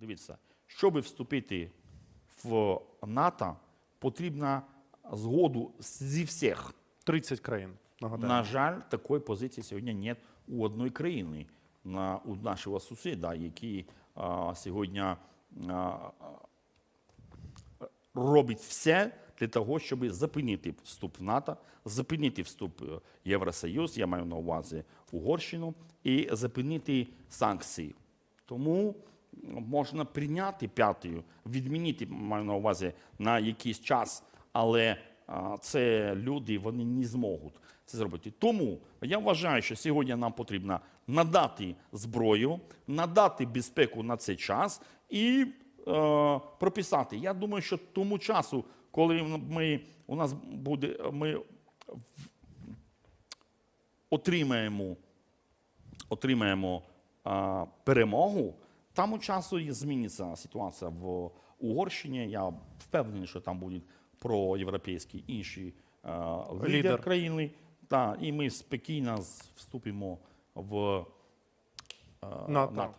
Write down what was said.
Дивіться, щоб вступити в НАТО, потрібна згоду зі всіх. 30 країн. Нагадаю. На жаль, такої позиції сьогодні нет у одної країни, на, у нашого сусіда, який а, сьогодні а, а, робить все для того, щоб зупинити вступ в НАТО, зупинити вступ в Євросоюз, я маю на увазі Угорщину, і зупинити санкції. Тому можна прийняти п'ятою, відмінити маю на увазі на якийсь час, але це люди вони не зможуть це зробити. Тому я вважаю, що сьогодні нам потрібно надати зброю, надати безпеку на цей час і е, прописати. Я думаю, що тому часу, коли ми у нас буде, ми отримаємо отримаємо а, перемогу, там у часу і зміниться ситуація в Угорщині. Я впевнений, що там будуть проєвропейські інші а, лідер, Лідер. країни. Та, і ми спокійно вступимо в а, НАТО. НАТО.